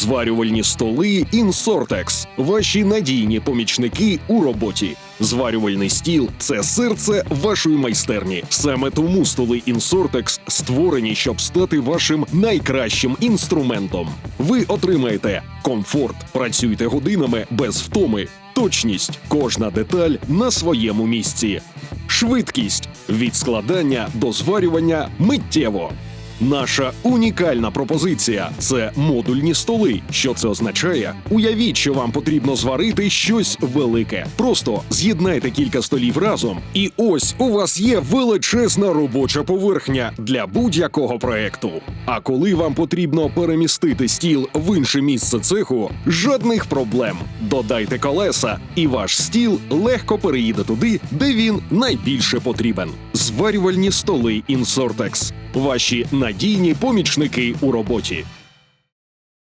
Зварювальні столи Інсортекс. Ваші надійні помічники у роботі. Зварювальний стіл це серце вашої майстерні. Саме тому столи Інсортекс створені, щоб стати вашим найкращим інструментом. Ви отримаєте комфорт, працюйте годинами без втоми, точність, кожна деталь на своєму місці, швидкість від складання до зварювання миттєво. Наша унікальна пропозиція це модульні столи. Що це означає? Уявіть, що вам потрібно зварити щось велике. Просто з'єднайте кілька столів разом, і ось у вас є величезна робоча поверхня для будь-якого проекту. А коли вам потрібно перемістити стіл в інше місце цеху, жодних проблем. Додайте колеса, і ваш стіл легко переїде туди, де він найбільше потрібен. Зварювальні столи Інсортекс. Ваші надійні помічники у роботі.